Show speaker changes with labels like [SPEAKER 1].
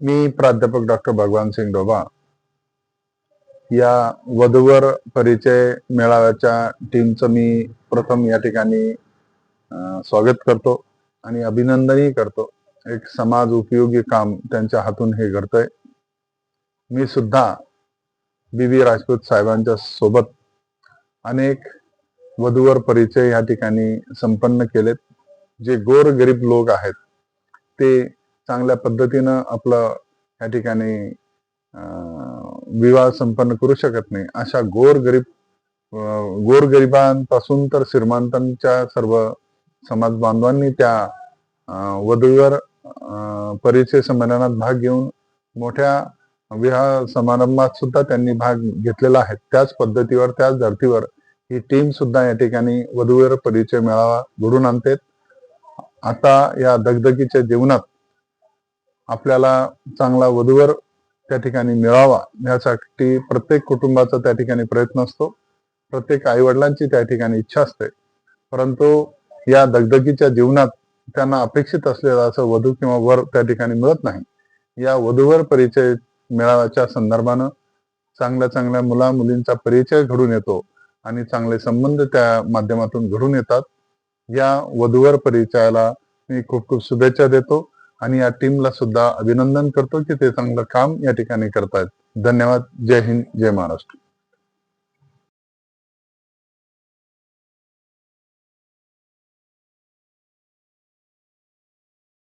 [SPEAKER 1] मी प्राध्यापक डॉक्टर भगवान सिंग डोबा. या वधूवर परिचय मेळाव्याच्या टीमचं मी प्रथम या ठिकाणी स्वागत करतो आणि अभिनंदनही करतो. एक समाज उपयोगी काम त्यांच्या हातून हे घडतंय. मी सुद्धा बी व्ही राजपूत साहेबांच्या सोबत अनेक वधूवर परिचय या ठिकाणी संपन्न केलेत. जे गोर गरीब लोक आहेत ते चांगल्या पद्धतीनं आपलं या ठिकाणी विवाह संपन्न करू शकत नाही. अशा गोर गरीब गोर गरिबांपासून तर श्रीमंतांच्या सर्व समाज बांधवांनी त्या वधूवर परिचय संमेलनात भाग घेऊन मोठ्या विवाह समारंभात सुद्धा त्यांनी भाग घेतलेला आहे. त्याच पद्धतीवर त्याच धर्तीवर ही टीम सुद्धा या ठिकाणी वधूवर परिचय मेळावा घडून आणते. आता या दगदगीच्या जीवनात आपल्याला चांगला वधूवर त्या ठिकाणी मिळावा यासाठी प्रत्येक कुटुंबाचा त्या ठिकाणी प्रयत्न असतो. प्रत्येक आई वडिलांची त्या ठिकाणी इच्छा असते. परंतु या दगदगीच्या जीवनात त्यांना अपेक्षित असलेलं असं वधू किंवा वर त्या ठिकाणी मिळत नाही. या वधूवर परिचय मेळाव्याच्या संदर्भानं चांगल्या चांगल्या मुला मुलींचा परिचय घडून येतो आणि चांगले संबंध त्या माध्यमातून घडून येतात. या वधूवर परिचयाला मी खूप खूप शुभेच्छा देतो. आणि या टीमला सुद्धा अभिनंदन करतो की ते चांगलं काम या ठिकाणी करतायत. धन्यवाद. जय हिंद. जय महाराष्ट्र.